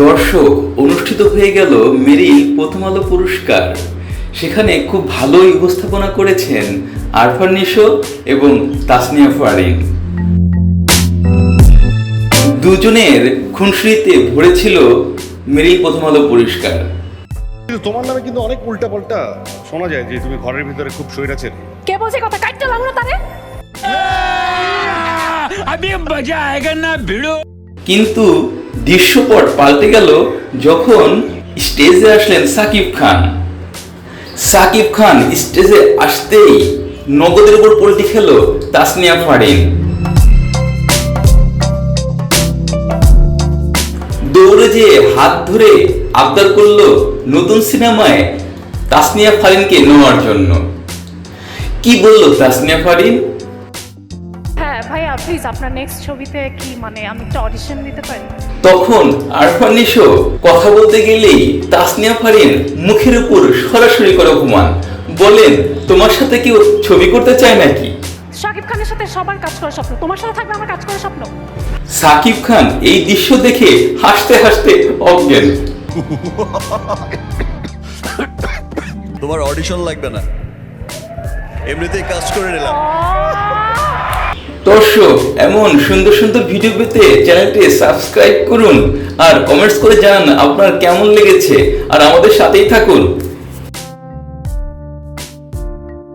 দর্শক অনুষ্ঠিত হয়ে গেল মেরি প্রথম আলো পুরস্কার সেখানে খুব ভালোই উপস্থাপনা করেছেন আরফান নিশো এবং তাসনিয়া ফারিন দুজনের খুনসুরিতে ভরেছিল মেরিল প্রথম আলো পুরস্কার তোমার নামে কিন্তু অনেক উল্টা পাল্টা শোনা যায় যে তুমি ঘরের ভিতরে খুব শরীরাছেন কে বলছে কথা কাটতে লাগল তারে আমি বাজা আয়েগা না ভিড়ো কিন্তু দৃশ্যপট পাল্টে গেল যখন স্টেজে আসলেন সাকিব খান। সাকিব খান স্টেজে আসতেই নগদের উপর পল্টি খেল তাসনিয়া ফারিন। দৌড়ে যে হাত ধরে আবদার করল নতুন সিনেমায় তাসনিয়া ফারিনকে নেওয়ার জন্য। কি বলল তাসনিয়া ফারিন? ভাইয়া প্লিজ আপনার নেক্সট ছবিতে কি মানে আমি একটা অডিশন দিতে পারি? তখন আরফান নিশো কথা বলতে গেলেই তাসনিয়া ফারিন মুখের উপর সরাসরি করে অপমান। বলেন তোমার সাথে কেউ ছবি করতে চায় নাকি? শাকিব খানের সাথে সবার কাজ করার স্বপ্ন। তোমার সাথে থাকবে আমার কাজ করার স্বপ্ন। সাকিব খান এই দৃশ্য দেখে হাসতে হাসতে অজ্ঞান। তোমার অডিশন লাগবে না। এমনিতেই কাজ করে নিলাম। দর্শক, এমন সুন্দর সুন্দর ভিডিও পেতে চ্যানেলটি সাবস্ক্রাইব করুন আর কমেন্টস করে জানান আপনার কেমন লেগেছে। আর আমাদের সাথেই থাকুন।